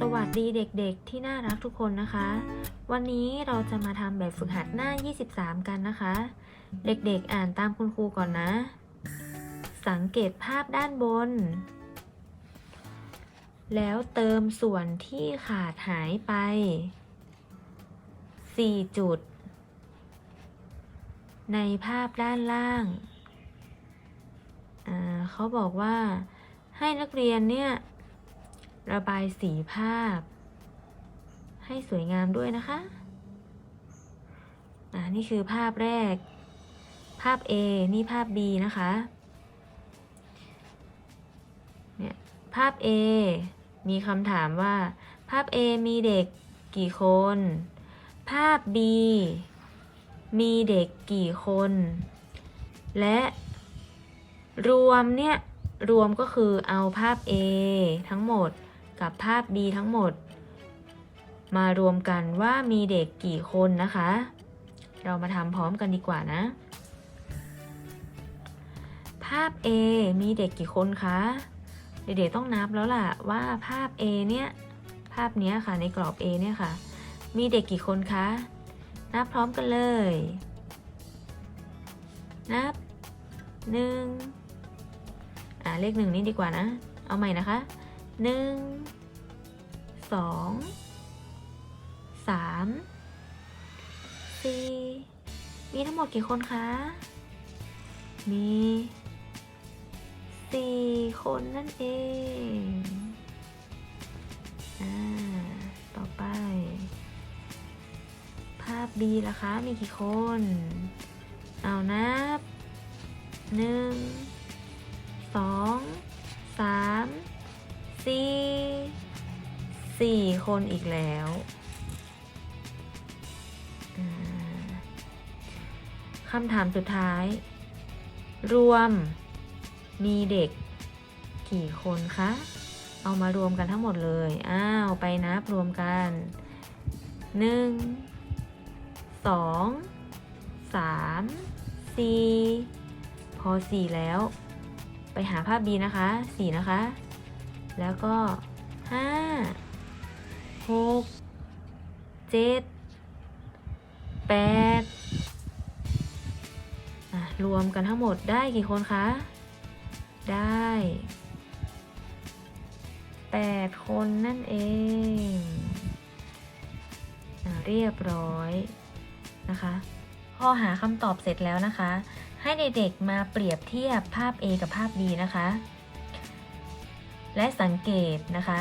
สวัสดีเด็กๆ ที่น่ารักทุกคนนะคะ วันนี้เราจะมาทำแบบฝึกหัดหน้า 23 กันนะคะ เด็กๆอ่านตามคุณครูก่อนนะ สังเกตภาพด้านบน แล้วเติมส่วนที่ขาดหายไป 4 จุด ในภาพด้านล่างเขาบอกว่าให้นักเรียนเนี่ย ระบายสีภาพ ให้สวยงามด้วยนะคะอ่านี่คือภาพแรก ภาพ A นี่ภาพ B นะคะ เนี่ยภาพ A มีคำถามว่า ภาพ A มีเด็กกี่คน ภาพ B มีเด็กกี่คน และรวมเนี่ย รวมก็คือเอาภาพ A ทั้งหมด กับภาพ B ทั้งหมด มารวมกันว่ามีเด็กกี่คนนะคะ เรามาทำพร้อมกันดีกว่านะ ภาพ A มีเด็กกี่คนคะ เด็กๆต้องนับแล้วล่ะว่าภาพ A เนี่ยภาพเนี้ยค่ะในกรอบ A เนี่ยค่ะ มีเด็กกี่คนคะ นับพร้อมกันเลย นับหนึ่งอ่าเลขหนึ่งนี่ดีกว่านะ เอาใหม่นะคะ หนึ่งสองสามสี่มีทั้งหมดกี่คนคะ มีสี่คนนั่นเองอ่าต่อไป ภาพ B ล่ะคะ มีกี่คน เอานับหนึ่งสองสาม สี่สี่คนอีกแล้วคำถามสุดท้าย รวมมีเด็กกี่คนคะ เอามารวมกันทั้งหมดเลย อ้าว ไปนับรวมกันหนึ่งสองสามสี่พอสี่แล้ว ไปหาภาพ B นะคะสี่นะคะ แล้วก็ห้าหกเจ็ดแปดอะรวมกันทั้งหมดได้กี่คนคะ ได้แปดคนนั่นเองอะเรียบร้อยนะคะพอหาคำตอบเสร็จแล้วนะคะ ให้เด็กๆมาเปรียบเทียบภาพ A กับภาพ B นะคะ และสังเกตนะคะ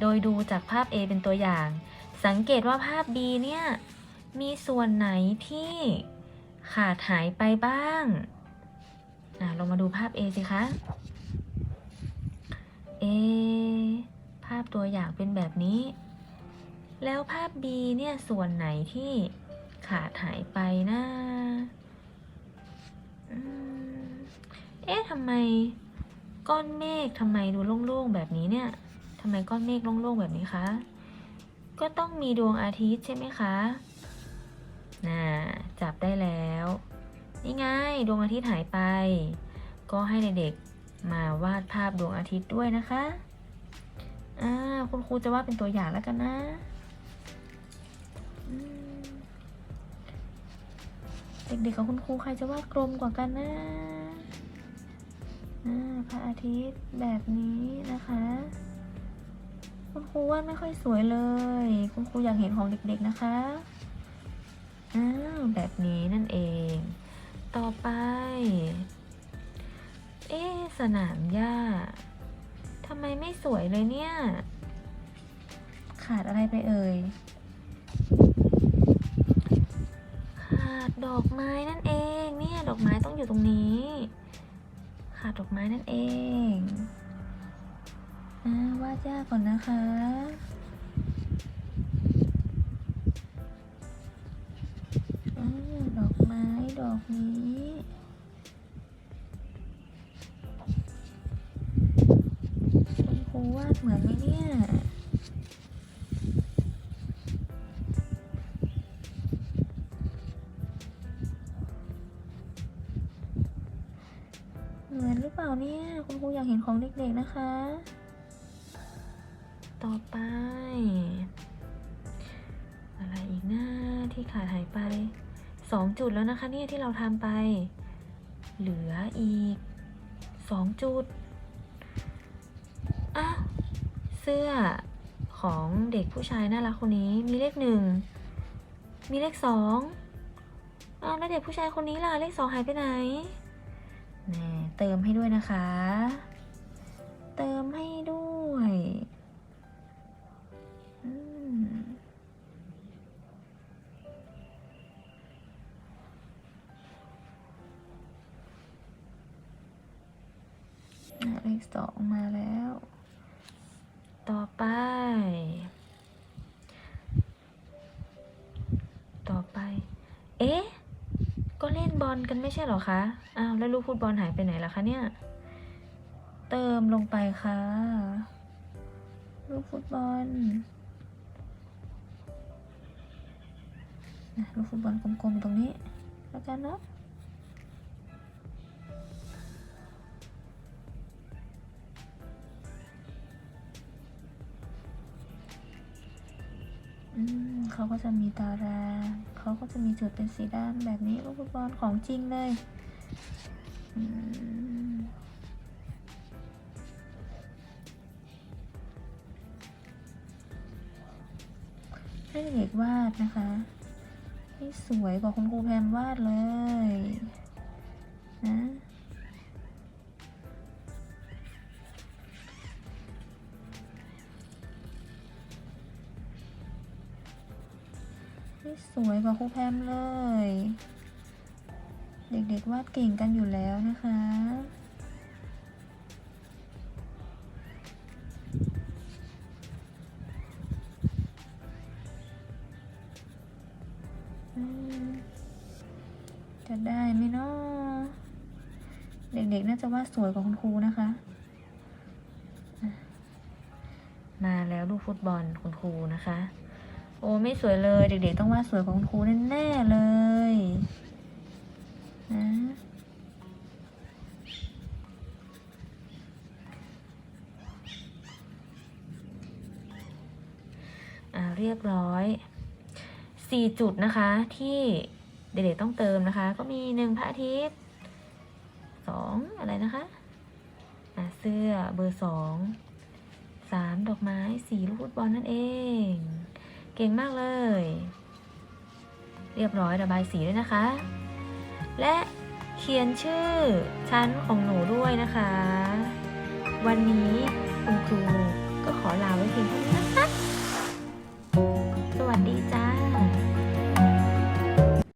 โดยดูจากภาพ A เป็นตัวอย่าง สังเกตว่าภาพ B เนี่ยมีส่วนไหนที่ขาดหายไปบ้างอะลองมาดูภาพ A สิคะ A ภาพตัวอย่างเป็นแบบนี้ แล้วภาพ B เนี่ยส่วนไหนที่ขาดหายไปนะเอ๊ะทำไม ก้อนเมฆทำไมดูโล่งๆแบบนี้เนี่ยทำไมก้อนเมฆโล่งๆแบบนี้คะ ก็ต้องมีดวงอาทิตย์ใช่ไหมคะน่ะจับได้แล้ว นี่ไงดวงอาทิตย์หายไป ก็ให้เด็กๆมาวาดภาพดวงอาทิตย์ด้วยนะคะอ่าคุณครูจะวาดเป็นตัวอย่างแล้วกันนะเด็กๆกับคุณครูใครจะวาดกลมกว่ากันนะ พระอาทิตย์แบบนี้นะคะ คุณครูวาไม่ค่อยสวยเลย คุณครูอยากเห็นของเด็กๆนะคะอ้าวแบบนี้นั่นเอง ต่อไป เอ๊ะสนามหญ้าทำไมไม่สวยเลยเนี่ย ขาดอะไรไปเอ่ย ขาดดอกไม้นั่นเอง เนี่ยดอกไม้ต้องอยู่ตรงนี้ ขาดดอกไม้นั่นเองอาวาดยากก่อนนะคะอดอกไม้ดอกนี้คุณครูวาดเหมือนไหม รือเปล่าเนี่ย คุณครูอยากเห็นของเด็กๆนะคะ ต่อไป อะไรอีกนะที่ขาดหายไปสองจุดแล้วนะคะเนี่ยที่เราทำไป เหลืออีกสองจุดอ้าวเสื้อของเด็กผู้ชายน่ารักคนนี้มีเลขหนึ่งมีเลขสองอ้าวแล้วเด็กผู้ชายคนนี้ล่ะเลขสองหายไปไหน น่เติมให้ด้วยนะคะ เติมให้ด้วยอืมน่ะเลขสองมาแล้ว ต่อไป ต่อไป เอ๊ะ ก็เล่นบอลกันไม่ใช่หรอคะ อ้าวแล้วลูกฟุตบอลหายไปไหนล่ะคะเนี่ย เติมลงไปค่ะ ลูกฟุตบอลนะลูกฟุตบอลกลมๆตรงนี้ แล้วกันเนาะอืมเขาก็จะมีตาราง เขาก็จะมีจุดเป็นสีดำแบบนี้ลูกฟุตบอลของจริงเลยให้เด็กวาดนะคะ ให้สวยกว่าคุณครูแพมวาดเลยนะ สวยกว่าครูแพมเลย เด็กๆวาดเก่งกันอยู่แล้วนะคะ จะได้ไหมเนาะเด็กๆน่าจะวาดสวยกว่าคุณครูนะคะ มาแล้วลูกฟุตบอลคุณครูนะคะ โอ้ไม่สวยเลย เด็กๆต้องวาดสวยกว่าคุณครูแน่ๆเลยนะอ่าเรียบร้อยสี่จุดนะคะ ที่เด็กๆต้องเติมนะคะ ก็มีหนึ่งพระอาทิตย์สองอะไรนะคะอะเสื้อเบอร์สองสามดอกไม้สี่ลูกฟุตบอลนั่นเอง เก่งมากเลย เรียบร้อยระบายสีด้วยนะคะ และเขียนชื่อชั้นของหนูด้วยนะคะ วันนี้คุณครูก็ขอลาไว้เพียงเท่านี้นะคะ